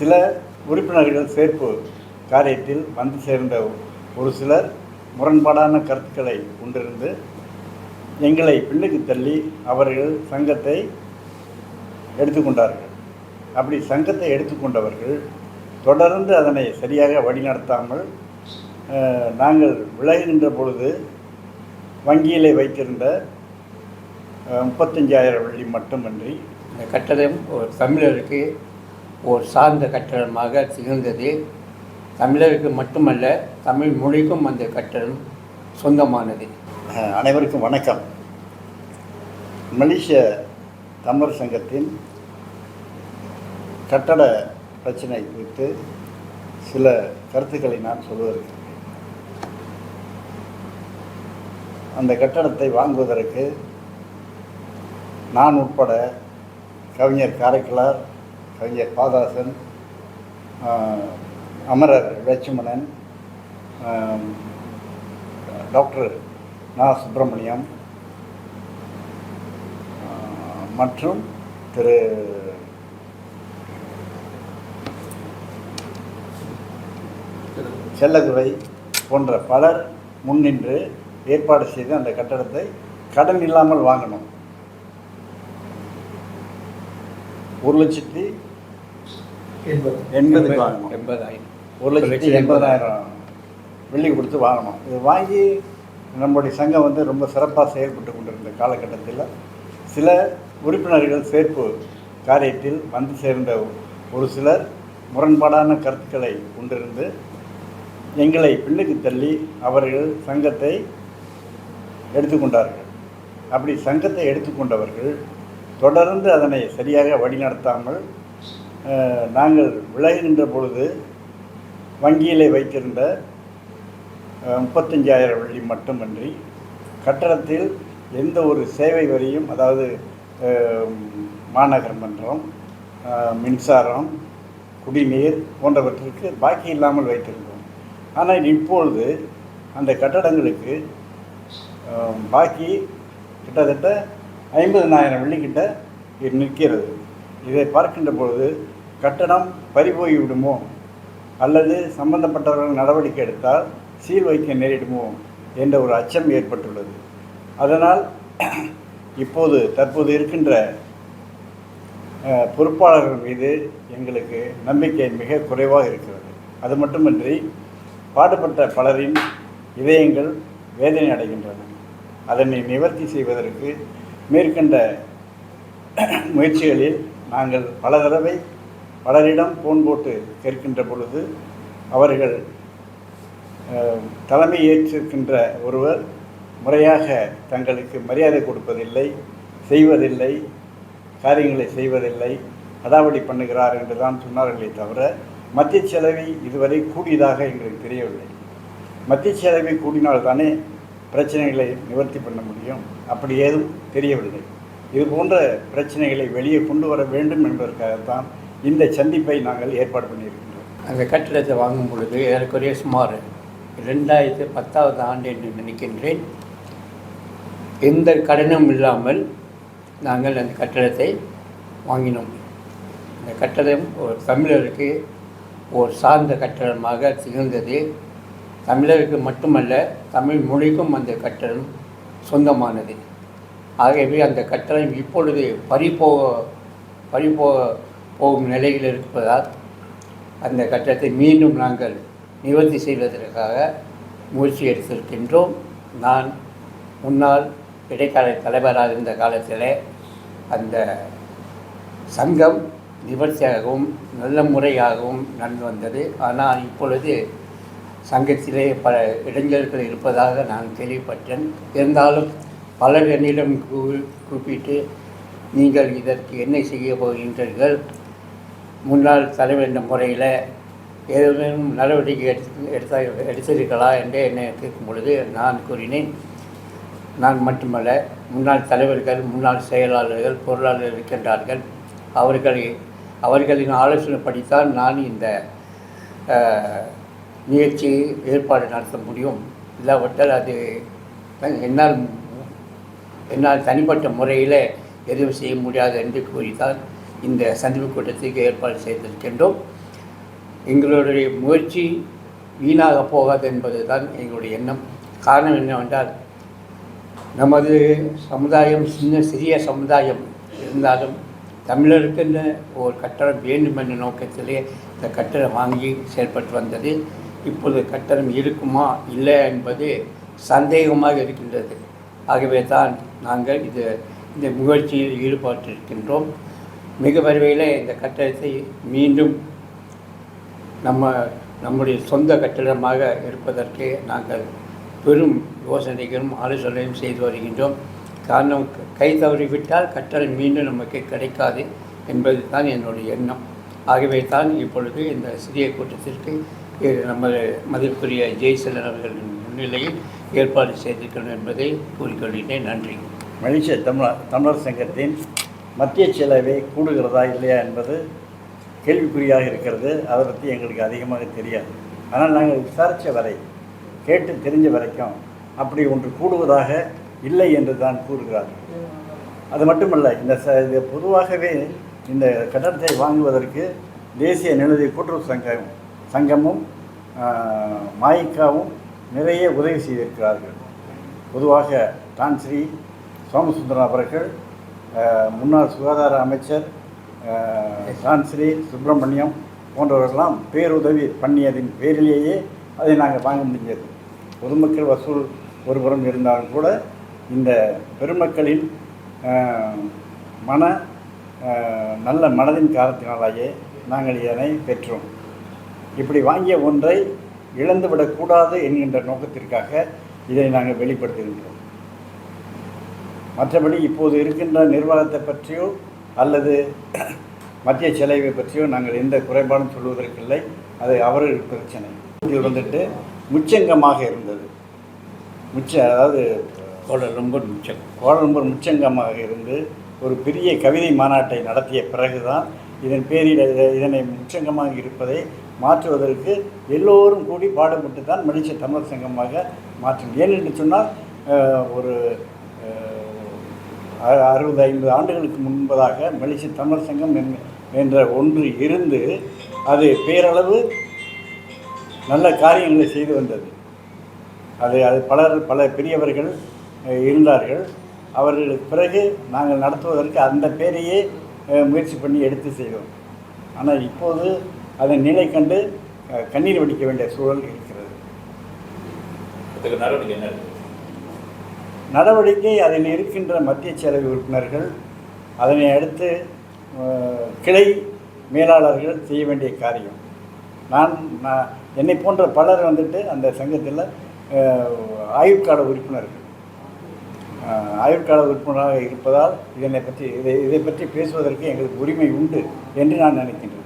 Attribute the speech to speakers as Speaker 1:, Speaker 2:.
Speaker 1: சில உறுப்பினர்கள் சேர்ப்பு காரியத்தில் வந்து சேர்ந்த ஒரு சிலர் முரண்பாடான கருத்துக்களை கொண்டிருந்து எங்களை பின்னுக்கு தள்ளி அவர்கள் சங்கத்தை எடுத்துக்கொண்டார்கள். அப்படி சங்கத்தை எடுத்துக்கொண்டவர்கள் தொடர்ந்து அதனை சரியாக வழிநடத்தாமல் நாங்கள் விலகுகின்ற பொழுது வங்கியிலே வைத்திருந்த முப்பத்தஞ்சாயிரம் வெள்ளி மட்டுமன்றி
Speaker 2: இந்த ஒரு தமிழருக்கு ஒரு சார்ந்த கட்டடமாக திகழ்ந்தது. தமிழருக்கு மட்டுமல்ல தமிழ் மொழிக்கும் அந்த கட்டடம் சொந்தமானது.
Speaker 1: அனைவருக்கும் வணக்கம். மலேசிய தமிழர் சங்கத்தின் கட்டட பிரச்சனை குறித்து சில கருத்துக்களை நான் சொல்வதற்கு அந்த கட்டடத்தை வாங்குவதற்கு நான் உட்பட கவிஞர் காரைக்கலார் கவிஞர் பாதாசன் அமரர் லட்சுமணன் டாக்டர் நா. சுப்பிரமணியம் மற்றும் திரு செல்லதுரை போன்ற பலர் முன்னின்று ஏற்பாடு செய்து அந்த கட்டடத்தை கடன் இல்லாமல் வாங்கணும். ஒரு லட்சத்தி எண்பதுக்கு வாங்கணும்
Speaker 2: எண்பதாயிரம்.
Speaker 1: ஒரு லட்சத்தி எண்பதாயிரம். வெள்ளி கொடுத்து வாங்கணும். இது வாங்கி நம்முடைய சங்கம் வந்து ரொம்ப சிறப்பாக செயல்பட்டு கொண்டிருந்த காலகட்டத்தில் சில உறுப்பினர்கள் சேர்ப்பு காரியத்தில் வந்து சேர்ந்த ஒரு சிலர் முரண்பாடான கருத்துக்களை கொண்டிருந்து எங்களை பின்னுக்கு தள்ளி அவர்கள் சங்கத்தை எடுத்துக்கொண்டார்கள் அப்படி சங்கத்தை எடுத்துக்கொண்டவர்கள் தொடர்ந்து அதனை சரியாக வழிநடத்தாமல் நாங்கள் விலகின்ற பொழுது வங்கியிலே வைத்திருந்த முப்பத்தஞ்சாயிரம் வெள்ளி மட்டுமன்றி கட்டடத்தில் எந்த ஒரு சேவை வரியும் அதாவது மாநகர் மன்றம் மின்சாரம் குடிநீர் போன்றவற்றிற்கு பாக்கி இல்லாமல் வைத்திருந்தோம். ஆனால் இப்பொழுது அந்த கட்டடங்களுக்கு பாக்கி கிட்டத்தட்ட ஐம்பதனாயிரம் வெள்ளிக்கிட்ட நிற்கிறது. இதை பார்க்கின்ற பொழுது கட்டடம் பறிபோய் விடுமோ அல்லது சம்பந்தப்பட்டவர்கள் நடவடிக்கை எடுத்தால் சீல் வைக்க நேரிடுமோ? என்ற ஒரு அச்சம் ஏற்பட்டுள்ளது. அதனால் இப்போது தற்போது இருக்கின்ற பொறுப்பாளர்கள் மீது எங்களுக்கு நம்பிக்கை மிக குறைவாக இருக்கிறது. அது மட்டுமின்றி பாடுபட்ட பலரின் இதயங்கள் வேதனை அடைகின்றன. அதனை நிவர்த்தி செய்வதற்கு மேற்கண்ட முயற்சிகளில் நாங்கள் பல தடவை பலரிடம் போன் போட்டு கேட்கின்ற பொழுது அவர்கள் தலைமை ஏற்றிருக்கின்ற ஒருவர் முறையாக தங்களுக்கு மரியாதை கொடுப்பதில்லை செய்வதில்லை காரியங்களை செய்வதில்லை அடாவடி பண்ணுகிறார் என்று தான் சொன்னார்களே தவிர மத்திய செலவை இதுவரை கூடியதாக எங்களுக்கு தெரியவில்லை. மத்திய செலவை கூடினால்தானே பிரச்சனைகளை நிவர்த்தி பண்ண முடியும்? அப்படி ஏதும் தெரியவில்லை. இது போன்ற பிரச்சனைகளை வெளியே கொண்டு வர வேண்டும் என்பதற்காகத்தான் இந்த சந்திப்பை நாங்கள் ஏற்பாடு பண்ணியிருக்கின்றோம்.
Speaker 2: அந்த கட்டிடத்தை வாங்கும் பொழுது ஏறக்குறைய சுமார் ரெண்டாயிரத்து பத்தாவது ஆண்டு என்று நினைக்கின்றேன். எந்த கடனும் இல்லாமல் நாங்கள் அந்த கட்டடத்தை வாங்கினோம். இந்த கட்டடம் ஒரு தமிழருக்கு ஒரு சார்ந்த கட்டடமாக திகழ்ந்தது. தமிழருக்கு மட்டுமல்ல தமிழ் மொழிக்கும் அந்த கட்டடம் சொந்தமானது. ஆகவே அந்த கட்டடம் இப்பொழுது பறிபோக பறிபோக போகும் நிலையில் இருப்பதால் அந்த கட்டத்தை மீண்டும் நாங்கள் நிவர்த்தி செய்வதற்காக முயற்சி எடுத்திருக்கின்றோம். நான் முன்னாள் இடைக்கால தலைவராக இருந்த காலத்தில் அந்த சங்கம் நிவர்த்தியாகவும் நல்ல முறையாகவும் நடந்து வந்தது. ஆனால் இப்பொழுது சங்கத்திலே பல இளைஞர்கள் இருப்பதாக நான் கேள்விப்பட்டேன். இருந்தாலும் பலர் என்னிடம் கூ- கூப்பிட்டு நீங்கள் இதற்கு என்ன செய்ய போகின்றீர்கள்? முன்னாள் தலைவர் என்ற முறையில் ஏதேனும் நடவடிக்கை எடுத்து எடுத்தா எடுத்திருக்கலாம் என்று என்னை கேட்கும் பொழுது நான் கூறினேன். நான் மட்டுமல்ல முன்னாள் தலைவர்கள் முன்னாள் செயலாளர்கள் பொருளாளர்கள் இருக்கின்றார்கள். அவர்களை அவர்களின் ஆலோசனைப்படித்தான் நான் இந்த முயற்சி ஏற்பாடு நடத்த முடியும். இல்லாவிட்டால் அது என்னால் என்னால் தனிப்பட்ட முறையில் எதுவும் செய்ய முடியாது என்று கூறித்தான். இந்த சந்திப்பு கூட்டத்துக்கு ஏற்பாடு செய்திருக்கின்றோம். எங்களுடைய முயற்சி வீணாக போகாது என்பது தான் எங்களுடைய எண்ணம். காரணம் என்னவென்றால் நமது சமுதாயம் சின்ன சிறிய சமுதாயம் இருந்தாலும் தமிழருக்குன்னு ஒரு கட்டடம் வேண்டும் என்ற நோக்கத்திலே இந்த கட்டடம் வாங்கி செயல்பட்டு வந்தது. இப்பொழுது கட்டடம் இருக்குமா இல்லை என்பது சந்தேகமாக இருக்கின்றது. ஆகவே தான் நாங்கள் இது இந்த முயற்சியில் ஈடுபட்டிருக்கின்றோம். மிக விரைவில் இந்த கட்டடத்தை மீண்டும் நம்ம நம்முடைய சொந்த கட்டிடமாக இருப்பதற்கு நாங்கள் பெரும் யோசனைகளும் ஆலோசனையும் செய்து வருகின்றோம். காரணம் கை தவறிவிட்டால் கட்டடம் மீண்டும் நமக்கு கிடைக்காது என்பது தான் என்னுடைய எண்ணம். ஆகவே தான் இப்பொழுது இந்த சிறிய கூட்டத்திற்கு நம்ம நமது மதிப்புக்குரிய ஜெய்சலன் அவர்களின் முன்னிலையில் ஏற்பாடு செய்திருக்கணும் என்பதை கூறிக்கொள்கிறேன் நன்றி.
Speaker 1: மலேசிய தமிழர் தமிழர் சங்கத்தின் மத்திய செலவை கூடுகிறதா இல்லையா என்பது கேள்விக்குறியாக இருக்கிறது. அதை பற்றி எங்களுக்கு அதிகமாக தெரியாது. ஆனால் நாங்கள் விசாரித்த வரை கேட்டு தெரிஞ்ச வரைக்கும் அப்படி ஒன்று கூடுவதாக இல்லை என்று தான் கூறுகிறார்கள். அது மட்டுமல்ல இந்த ச இது பொதுவாகவே இந்த கட்டடத்தை வாங்குவதற்கு தேசிய நிலதி கூட்டுறவு சங்கம் சங்கமும் மாயிக்காவும் நிறைய உதவி செய்திருக்கிறார்கள். பொதுவாக தான் ஸ்ரீ சோமசுந்தரம் அவர்கள் முன்னாள் சுகாதார அமைச்சர் சான்ஸ்ரீ சுப்பிரமணியம் போன்றவர்களெல்லாம் பேருதவி பண்ணியதின் பேரிலேயே அதை நாங்கள் வாங்க முடிஞ்சது. பொதுமக்கள் வசூல் ஒருபுறம் இருந்தாலும் கூட இந்த பெருமக்களின் மன நல்ல மனதின் காரணத்தினாலேயே நாங்கள் இதனை பெற்றோம். இப்படி வாங்கிய ஒன்றை இழந்துவிடக்கூடாது என்கின்ற நோக்கத்திற்காக இதை நாங்கள் வெளிப்படுத்துகின்றோம் மற்றபடி இப்போது இருக்கின்ற நிர்வாகத்தை பற்றியோ அல்லது மத்திய செலவை பற்றியோ நாங்கள் எந்த குறைபாடும் சொல்வதற்கில்லை. அது அவர்கள் பிரச்சனை. இதில் வந்துட்டு முச்சங்கமாக இருந்தது. முச்ச அதாவது
Speaker 2: ரொம்ப மிச்சம்
Speaker 1: கோலம்பூர் முச்சங்கமாக இருந்து ஒரு பெரிய கவிதை மாநாட்டை நடத்திய பிறகுதான் இதன் பேரில் இத- இதனை முச்சங்கமாக இருப்பதை மாற்றுவதற்கு எல்லோரும் கூடி பாடுபட்டு தான் மலேசிய தமிழர் சங்கமாக மாற்றும் ஏனென்று சொன்னால் ஒரு அறுபது ஐம்பது ஆண்டுகளுக்கு முன்பதாக மலேசிய தமிழர் சங்கம் என்ற ஒன்று இருந்து அது பேரளவு நல்ல காரியங்களை செய்து வந்தது. அது அது பலர் பல பெரியவர்கள் இருந்தார்கள். அவர்களுக்கு பிறகு நாங்கள் நடத்துவதற்கு அந்த பேரையே முயற்சி பண்ணி எடுத்து செய்தோம். ஆனால் இப்போது அதன் நிலை கண்டு கண்ணீர் வடிக்க வேண்டிய சூழல் இருக்கிறது.
Speaker 3: அதுக்கு நடவடிக்கை
Speaker 1: அதில் இருக்கின்ற மத்திய சேவை உறுப்பினர்கள் அதனை அடுத்து கிளை மேலாளர்கள் செய்ய வேண்டிய காரியம். நான் நான் என்னை போன்ற பலர் வந்துட்டு அந்த சங்கத்தில் ஆயுட்கால உறுப்பினர்கள். ஆயுட்கால உறுப்பினராக இருப்பதால் இதனை பற்றி இதை இதை பற்றி பேசுவதற்கு எங்களுக்கு உரிமை உண்டு என்று நான் நினைக்கின்றேன்.